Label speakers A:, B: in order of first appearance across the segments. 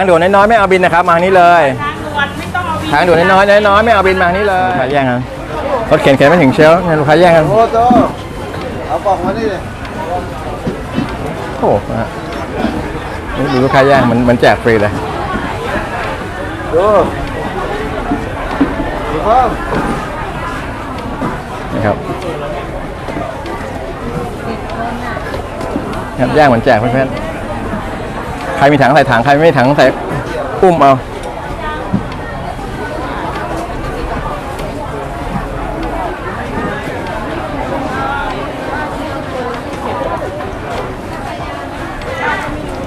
A: างด่วนน้อยๆไม่เอาบินนะครับมาทางนี้เลย
B: ทางด่วนไม่ต้องเอาวิน
A: ทางด่วนน้อยๆน้อยๆไม่เอาบินมาทางนี้เลยลูกค้าแย่งกันรถเข็นเข็นไม่ถึงเชลฟ์เนี่ยลูกค้าแย่งกัน
C: โอ้โตเอากล่องมานี่เลย
A: โอ้โหนะฮะนี่ดูลูกค้าแย่งเหมันเหมันแจกฟรีเลย
C: ดูดูเพิ่ม
A: นะครับครับแย่งเหมือนแจกเพื่อนๆ ใครมีถังใส่ถังใครไม่มีถังใส่อุ้มเอา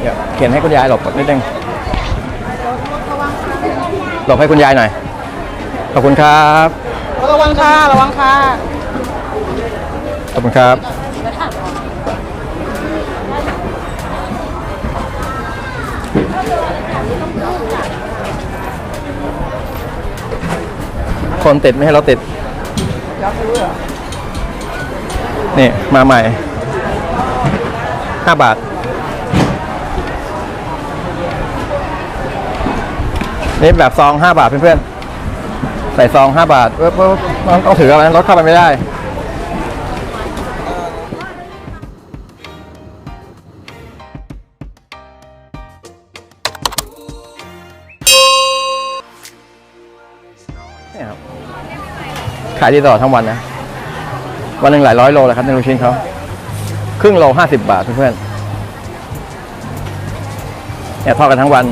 A: เดี๋ยวเขียนให้คุณยายหลบนิดนึงหลบให้คุณยายหน่อย ขอบคุณครับ
B: ระวังค่ะ ระวังค่ะ
A: ขอบคุณครับ คนติดไม่ให้เราติดนี่ มาใหม่ห้าบาท นี่แบบซองห้าบาทเพื่อนๆ ใส่ซองห้าบาทเออต้องถืออะไรรถเข้าไปไม่ได้ ขายดีตลอดทั้งวันนะ วันหนึ่งหลายร้อยโลเลยครับในลูกชิ้นเขาครึ่งโลห้าสิบบาทเพื่อนๆเนี่ยทอดกันทั้งวัน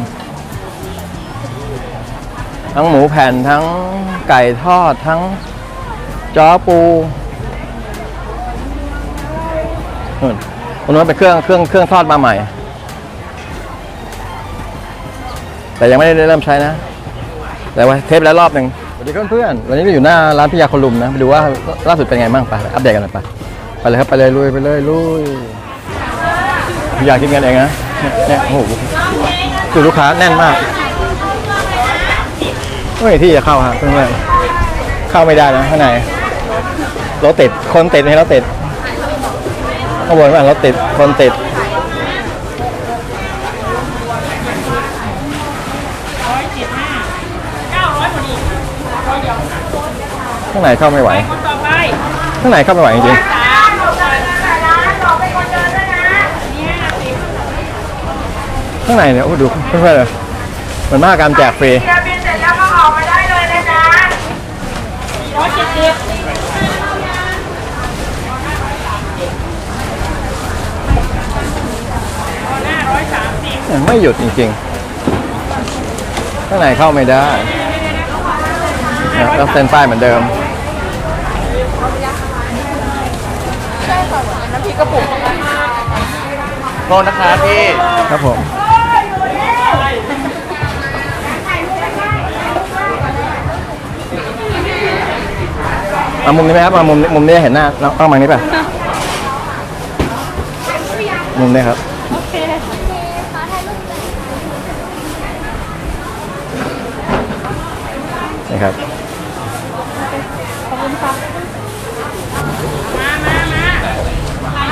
A: ทั้งหมูแผ่นทั้งไก่ทอดทั้งจ้อปูนู่นตรงนู้นเป็นเครื่องเครื่องเครื่องทอดมาใหม่ แต่ยังไม่ได้เริ่มใช้นะ แต่ว่าเทปแล้วรอบหนึ่ง วัสดีเพื่อนๆ วันนี้เราอยู่หน้าร้านพิยาคนลุมนะไปดูว่าล่าสุดเป็นไงบ้างไปอัปเดตกันหน่อยไปไปเลยครับไปเลยลุยไปเลยลุยพิยาคิดเงินเองนะเนี่ยโอ้โหคือลูกค้าแน่นมากไม่มีที่จะเข้าฮะเพื่อนๆเข้าไม่ได้นะข้างในรถติดคนติดให้รถติดข้างบนว่ารถติดคนติด
B: ร้อยเจ็ดห้าเก้าร้อยพอดีร้อยเดียว
A: ข้างในเข้าไม่ไหว
B: คนต่อไป
A: ข้างในเข้าไม่ไหวจริง
B: สามบอกไปคนเดินด้วยนะนี่ห้าสิบ
A: ๆข้างในเนี่ยโอ้ดูเพื่อนๆเลยเหมือนมหากรรมแจกฟรี
B: เบียร์บินเสร็จแล้วก็ออกมาได้เลยนะจ๊ะร้อยเจ็ดสิบหน้าร้อยสามสิบ
A: ไม่หยุดจริงๆ ข้างในเข้าไม่ได้นะต้องเซ็นป้ายเหมือนเดิม
C: โทษนะครับพี่
A: ครับผมมามุมนี้ไหมครับมามุมมุมนี้เห็นหน้าน้องต้องมานี้ป่ะมุมนี้ครับนี่ครับ
B: มามามา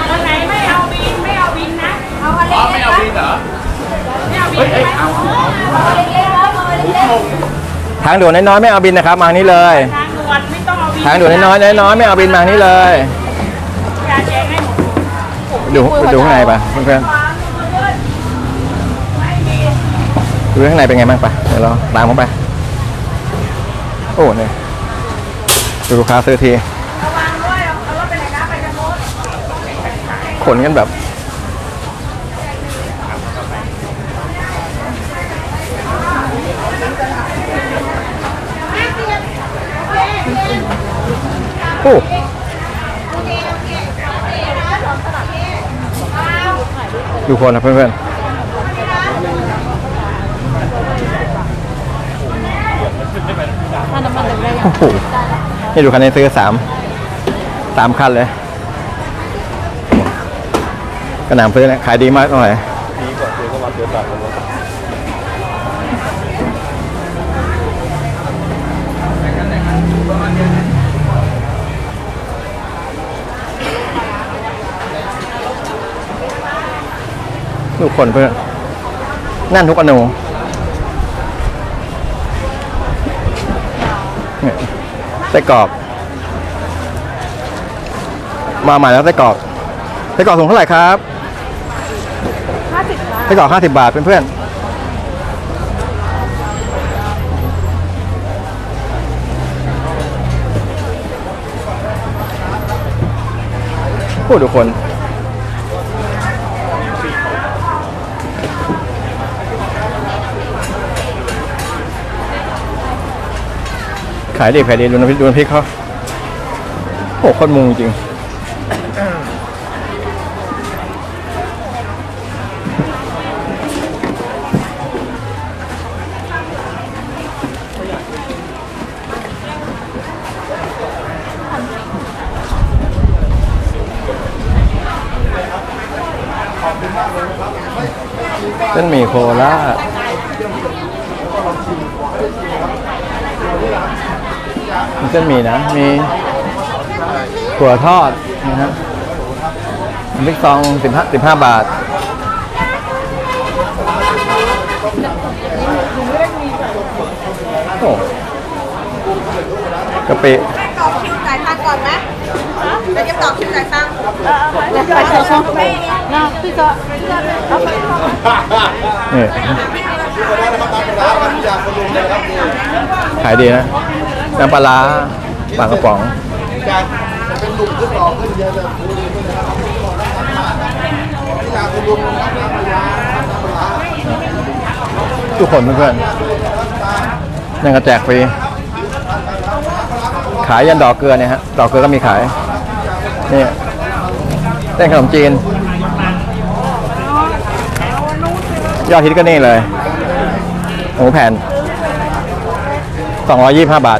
B: คนไหนไม่เอาบินไม่เอาบิ นนะเอาอะไรไม่เอาบินเหรอไม่เอาบินไม่เอา
A: ทางด่วนน้อยๆไม่เอาบินนะครับ มางนี้เลย
B: ทางด่วนไม่ต้องเอาบิน
A: ทางด่วนน้อยๆน้อยๆไม่เอาบินมางนี้เลย
B: การแจงให้หมด
A: ดูดูข้างในปะเพื่อนๆดูข้างในเป็นไงบ้างปะเดี๋ยวเราตามเข้าไป โอ้เนี่ยดูลูกค้าซื้อที
B: ระวังด้วยเอารถไปไหนนะไปกันโน้น
A: ขนกันแบบ โอ้ดูคนนะเพื่อนๆโอ้โหนี่ดูคันนี้ซื้อสามสามคันเลยกระหน่ำซื้อนี่ยขายดีมากเท่าไหร่ลูก ทุกคนเพื่อนนั่นทุกอนูไส้กรอบ มาใหม่แล้วไส้กรอบไส้กรอบสูงเท่าไหร่ครับไส้กรอบห้าสิบบาทเพื่อนๆโอ้ทุกคน ขายดีขายดีดูน้ำพริกดูน้ำพริกเขาโอ้โหคนมุงจริงเส้นหมี่โคราช มีเส้นหมี่นะ มีถั่วทอดนะฮะมิกซองสิบห้าสิบห้าบาทโอ้กะปิ
D: ต่อคิวจ่ายตังค์ก่อนไหมเดี๋ยวจะต่อคิวจ่ายตังค์
B: ไปเจอเขานะพี่ก็เอาไป
A: นี่ขายดีนะ น้ำปลาร้าปลากระป๋อง
C: จากเป็นหลุมขึ้นต่อขึ้นเยอะเลยดูดีขึ้นนะครับที่อยากคุณลุงน้ำน้ำปลาน้ำปลา
A: ทุกคนเพื่อนๆยังกระแจกฟรี ขายยันดอกเกลือเนี่ยฮะ ดอกเกลือก็มีขาย นี่เส้นขนมจีน ยอดฮิตก็นี่เลย หมูแผ่น225 บาท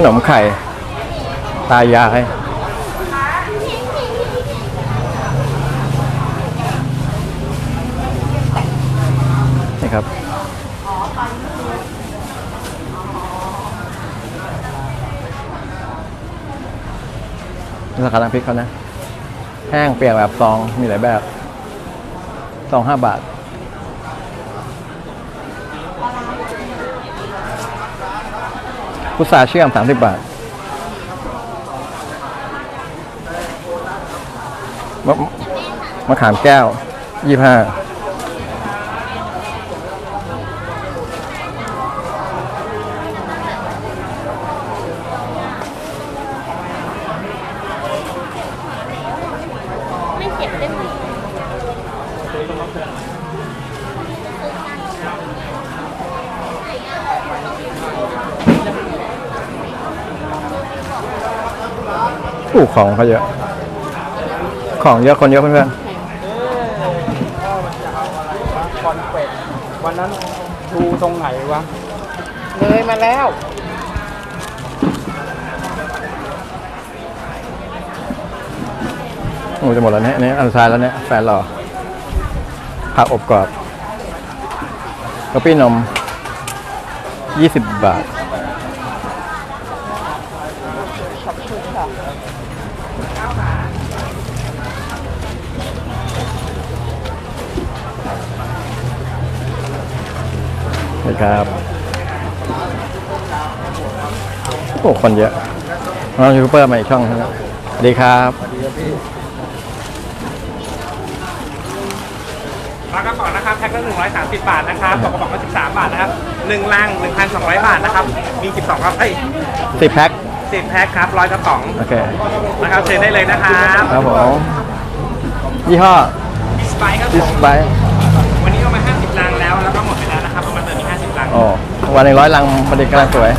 A: ขนมไข่ ตายาย นี่ครับ ราคาน้ำพริกเขานะ แห้งเปียกแบบซอง มีหลายแบบ ซองห้าบาท พุทราเชื่อม 30 บาทมะขามแก้ว 25 อู้ของเขาเยอะ ของเยอะคนเยอะเพื่อน
E: คอนเป็ดวันนั้นดูตรงไหนวะ เลยมาแล้ว
A: ๆโอ้จะหมดแล้วเนี่ยอันนี้อันสุดท้ายแล้วเนี่ยแฟนหล่อผักอบกรอบกาแฟนมยี่สิบบาท นะครับโอ้คนเยอะน้องยูทูบเบอร์มาอีกช่องนะครับสวัสดีครับ
E: ปลากระป๋องนะครับแพ็คละ130บาทนะครับตกกระป๋องละ13บาทนะครับ1ลัง1,200บาทนะครับ มี12ครับเอ้ย
A: สิบแพ็ค
E: 10แพ็คครับ100กระป๋อง
A: โอเค
E: นะครับเชิญได้เลยนะครับ
A: ครับผมยี่ห้อ
E: สไปครับ
A: ดิ
E: ผ
A: ส
E: ม
A: ไป
E: วันนี้เอามา 50 ลังแล้ว แล้วก็หมดไปแล้วนะครับประมาณเติมอีก50 ลัง
A: โอ้วันหนึ่งร้อยลังผลิตกำลังสวย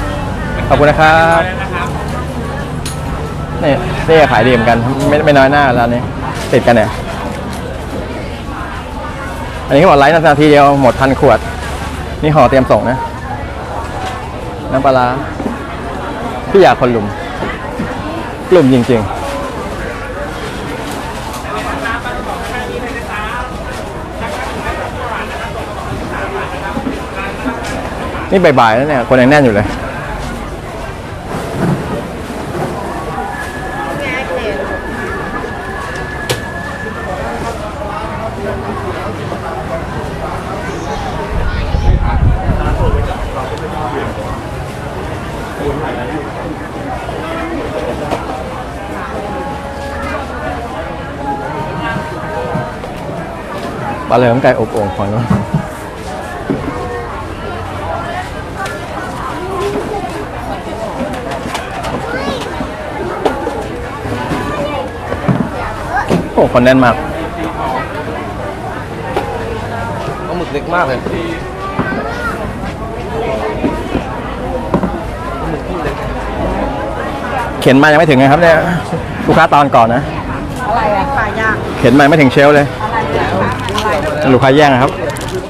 A: ขอบคุณนะครับ
E: ได้นะครับ
A: นี่นี่ขายดีเหมือนกันไม่ไม่น้อยหน้าร้านนี้ติดกันเนี่ย อันนี้เขาบอกไลฟ์นาทีเดียวหมดพันขวด นี่ห่อเตรียมส่งนะ น้ำปลาร้า พี่อยากคนลุมกลุ่มจริง ๆนี่บ่ายๆแล้วเนี่ย คนยังแน่นอยู่เลย ปลาเหลิมไก่อบโอ่งฝั่งนู้นโอ้คนแน่นมาก
C: ปลาหมึกเล็กมากเลย
A: เข็นมายังไม่ถึงนะครับเนี่ยลูกค้าตอนก่อนนะ
D: อะไรอะปลาย่าง
A: เข็นมายังไม่ถึงเชลฟ์เลย
D: อะไรอะอะไร
A: ลูกค้าแย่งนะครับ